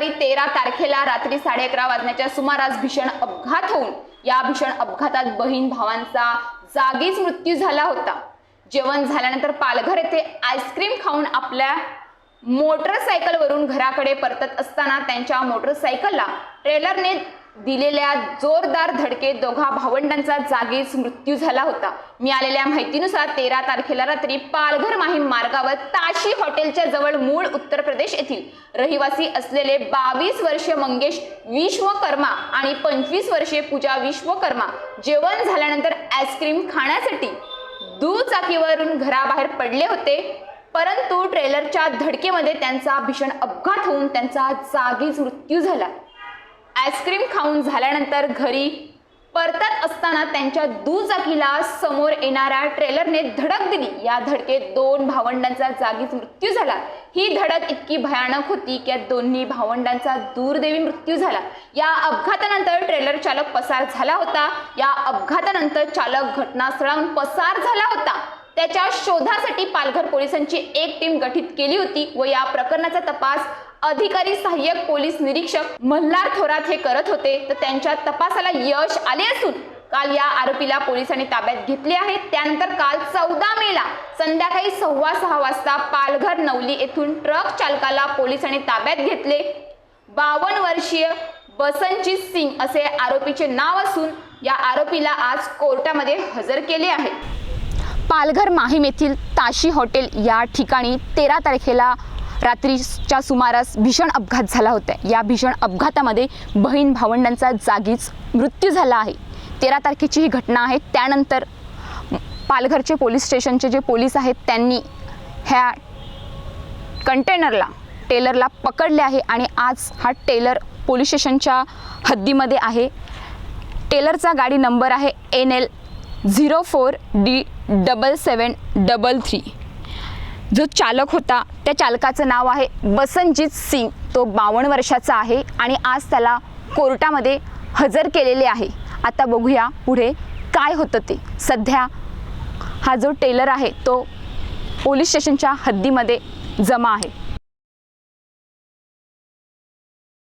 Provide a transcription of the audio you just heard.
तेरा तारखेला रात्री साडे अकरा वाजण्याच्या सुमारास भीषण अपघात होऊन या भीषण अपघातात बहीण भावांचा जागीच मृत्यू झाला होता. जेवण झाल्यानंतर पालघर येथे आईस्क्रीम खाऊन आपल्या मोटरसायकलवरून घराकडे परतत असताना त्यांच्या मोटरसायकलला ट्रेलरने दिलेल्या जोरदार धडकेत दोघा भावंडांचा जागीच मृत्यू झाला होता. मिळालेल्या माहितीनुसार तेरा तारखेला रात्री पालघर माहीम मार्गावर ताशी हॉटेलच्या जवळ मूळ उत्तर प्रदेश येथील रहिवासी असलेले बावीस वर्षीय मंगेश विश्वकर्मा आणि पंचवीस वर्षीय पूजा विश्वकर्मा जेवण झाल्यानंतर आईस्क्रीम खाण्यासाठी दुचाकीवरून घराबाहेर पडले होते. परंतु ट्रेलरच्या धडकेमध्ये त्यांचा भीषण अपघात होऊन त्यांचा जागीच मृत्यू झाला. आईस्क्रीम खाऊन झाल्यानंतर घरी परतत असताना त्यांच्या दुचाकीला समोर येणाऱ्या ट्रेलरने धडक दिली. या धडकेत दोन भावंडांचा जागीच मृत्यू झाला. ही धडक इतकी भयानक होती की दोन्ही भावंडांचा दूरदेवी मृत्यू झाला. या अपघातानंतर ट्रेलर चालक पसार झाला होता. या अपघातानंतर चालक घटनास्थळाहून पसार झाला होता. त्याच्या शोधासाठी पालघर पोलिसांची एक टीम गठीत केली होती व या प्रकरणाचा तपास अधिकारी सहाय्यक पोलीस निरीक्षक मल्हार थोरात हे करत होते. तर त्यांच्या तपासाला यश आले असून काल या आरोपीला पोलिसांनी ताब्यात घेतले आहे. त्यानंतर काल चौदा मेला संध्याकाळी सव्वा सहा वाजता पालघर नवली येथून ट्रक चालकाला पोलिसांनी ताब्यात घेतले. बावन्न वर्षीय बसनजीत सिंग असे आरोपीचे नाव असून या आरोपीला आज कोर्टामध्ये हजर केले आहे. पालघर माहीम येथील ताशी हॉटेल या ठिकाणी तेरा तारखेला रात्रीच्या सुमारास भीषण अपघात झाला होता. या भीषण अपघातामध्ये बहीण भावंडांचा जागीच मृत्यू झाला आहे. तेरा तारखेची ही घटना आहे. त्यानंतर पालघरचे पोलीस स्टेशनचे जे पोलीस आहेत त्यांनी ह्या कंटेनरला टेलरला पकडले आहे आणि आज हा टेलर पोलीस स्टेशनच्या हद्दीमध्ये आहे. टेलरचा गाडी नंबर आहे N L zero four D double seven double three जो चालक होता त्या चालकाचं नाव आहे बसनजीत सिंग. तो बावन्न वर्षाचा आहे आणि आज त्याला कोर्टामध्ये हजर केलेले आहे. आता बघूया पुढे काय होतं ते. सध्या हा जो टेलर आहे तो पोलीस स्टेशनच्या हद्दीमध्ये जमा आहे.